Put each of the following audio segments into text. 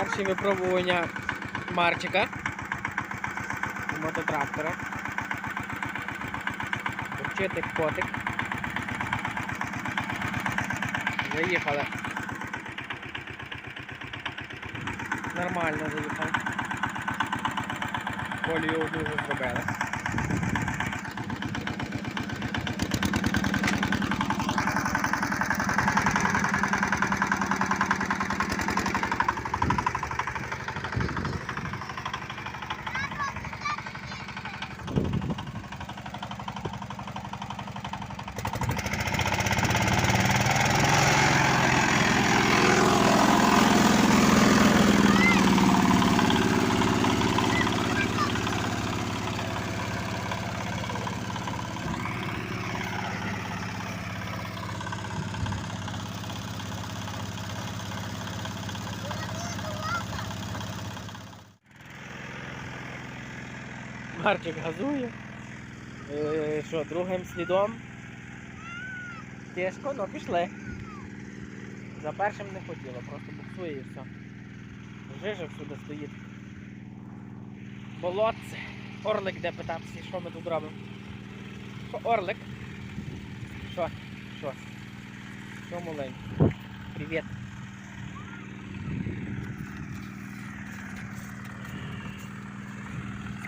Перші випробування Марчика. Мототрактора. Бурчитик котик. Заїхали. Нормально заїхали. Колію одну вже зробили. Марчик газує. Е, що, другим слідом. Тяжко, ну пішли. За першим не хотіло, просто буксує і все. Жижа всюди стоїть. Болотце. Орлик де питався, що ми тут робимо. Що, Орлик? Що? Що? Що маленький? Привіт.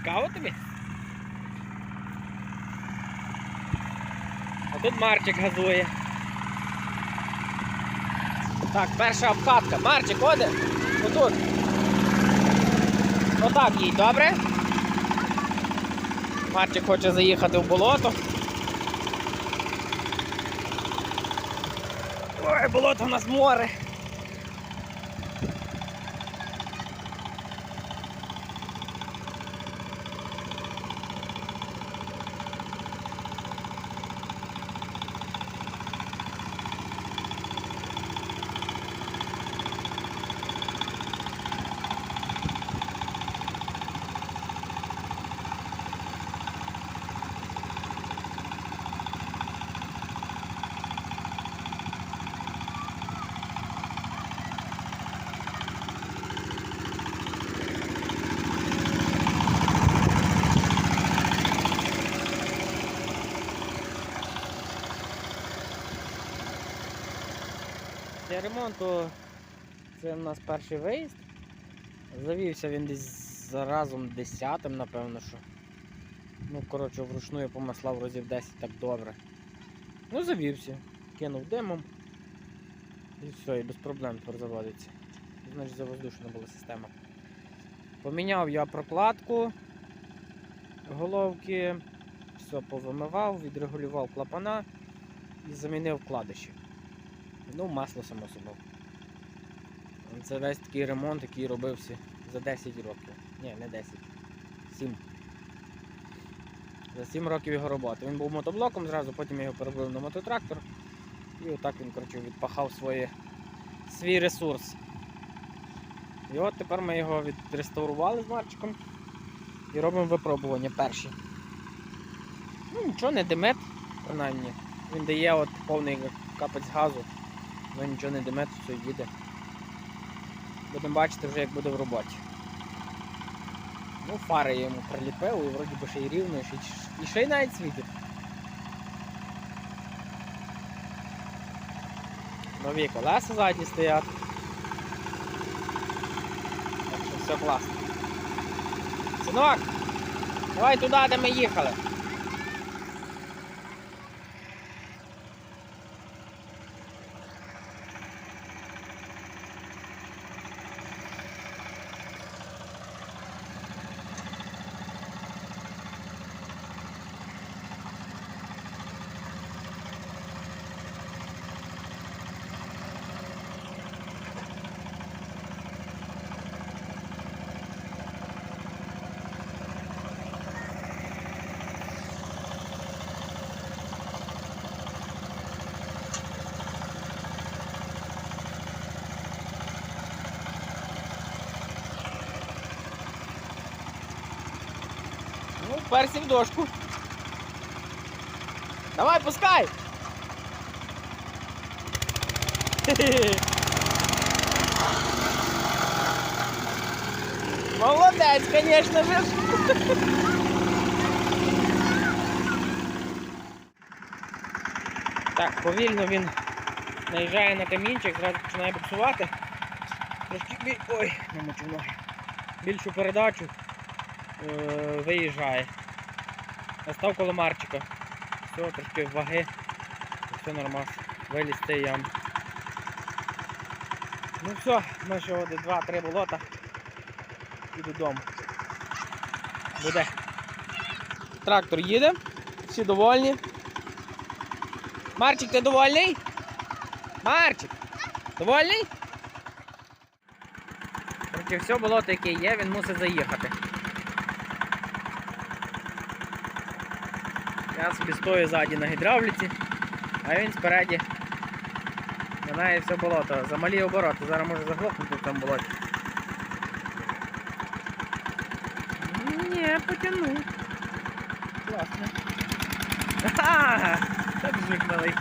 Цікаво тобі? А тут Марчик газує. Так, перша обкатка. Марчик, оде. Отут. Отак їй, добре? Марчик хоче заїхати в болото. Ой, болото у нас море. Для ремонту це у нас перший виїзд. Завівся він десь разом десятим, напевно, що. Ну, коротше, вручну я помаслав разів 10 так добре. Ну, завівся, кинув димом. І все, і без проблем заводиться. Значить завоздушена була система. Поміняв я прокладку головки, все повимивав, відрегулював клапана і замінив вкладиші. Ну, масло само собою. Це весь такий ремонт, який робився за 10 років. Ні, не 10. 7. За 7 років його роботи. Він був мотоблоком зразу, потім я його переробив на мототрактор. І отак він коротше, відпахав своє, свій ресурс. І от тепер ми його відреставрували з Марчиком і робимо випробування перші. Ну, нічого не димет, принаймні. Він дає от повний капець газу. Ну нічого не димет, все їде. Будемо бачити вже як буде в роботі. Ну, фари я йому приліпив і вроді би ще й рівно, і ще, і ще й навіть світить. Нові колеса ззаді стоять. Так що все класно. Синок, давай туди, де ми їхали. Ну, в дошку. Давай, пускай! Молодець, звісно ж. Так, повільно він наїжджає на камінчик, зразу починає буксувати. Трошки. Ой, намочив ноги. Більшу передачу виїжджає. Настав коло Марчика. Все, трошки ваги. Все нормально. Виліз з цієї. Ну все, ми ще от два-три болота і додому. Буде. Трактор їде, всі довольні. Марчик, ти довольний? Марчик, довольний? Короче, все болото, яке є, він мусить заїхати. Я собі стою ззаді на гідравліці, а він спереді минає все болото. За малі обороти. Зараз може заглохнути в тому болоті. Ні, потягну. Класно. Ага, так жик малий.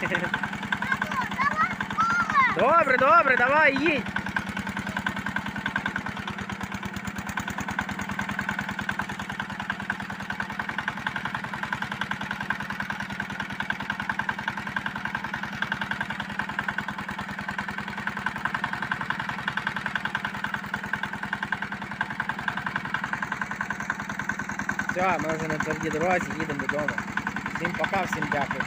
Добре, добре, давай, їдь. Все, ми вже на твердій дорозі, їдемо додому. Всім пока, всім дякую.